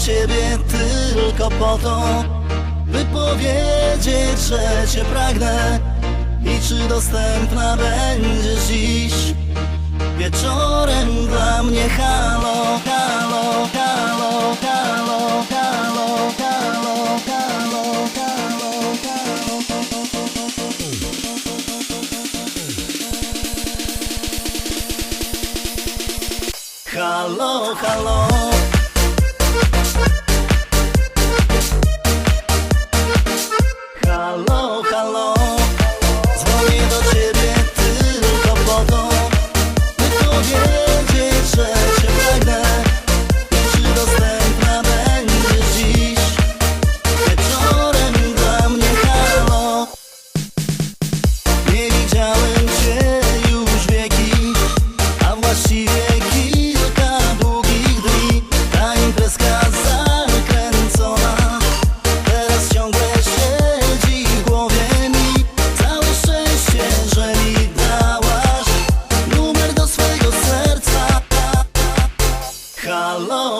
ciebie tylko po to, by powiedzieć, że cię pragnę i czy dostępna będziesz dziś wieczorem dla mnie. Halo, halo, halo, halo, halo, halo, halo, halo, halo. Halo, halo.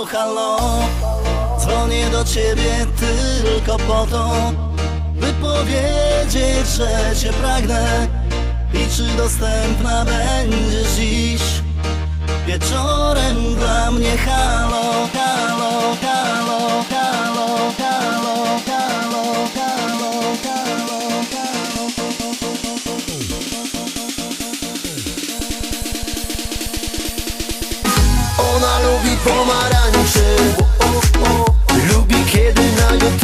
Halo, dzwonię do ciebie tylko po to, by powiedzieć, że cię pragnę i czy dostępna będziesz dziś wieczorem dla mnie. Halo, halo, halo, halo, halo, pomarańczy. Lubi kiedy na nią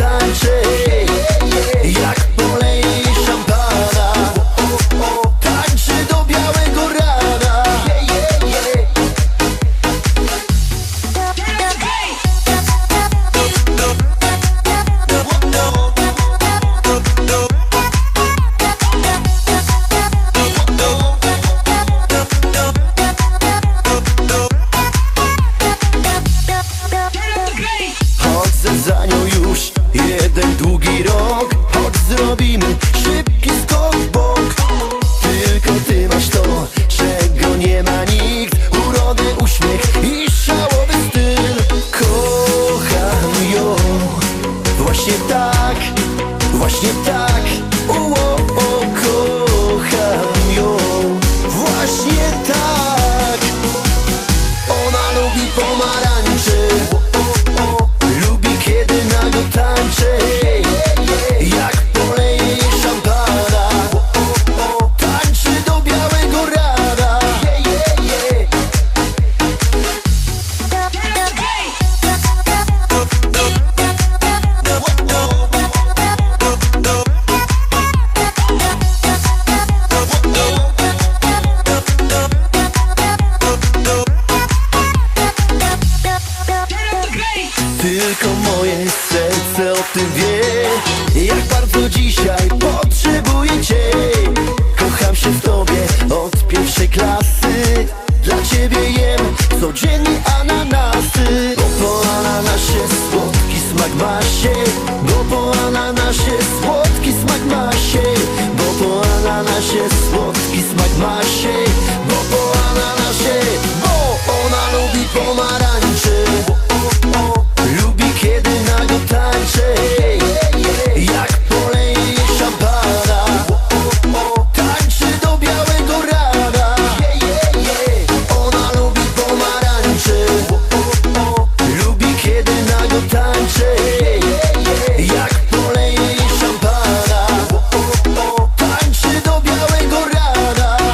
pierwszej klasy. Dla ciebie jem codziennie ananasy. Bo po ananasie słodki smak ma się. Bo po ananasie słodki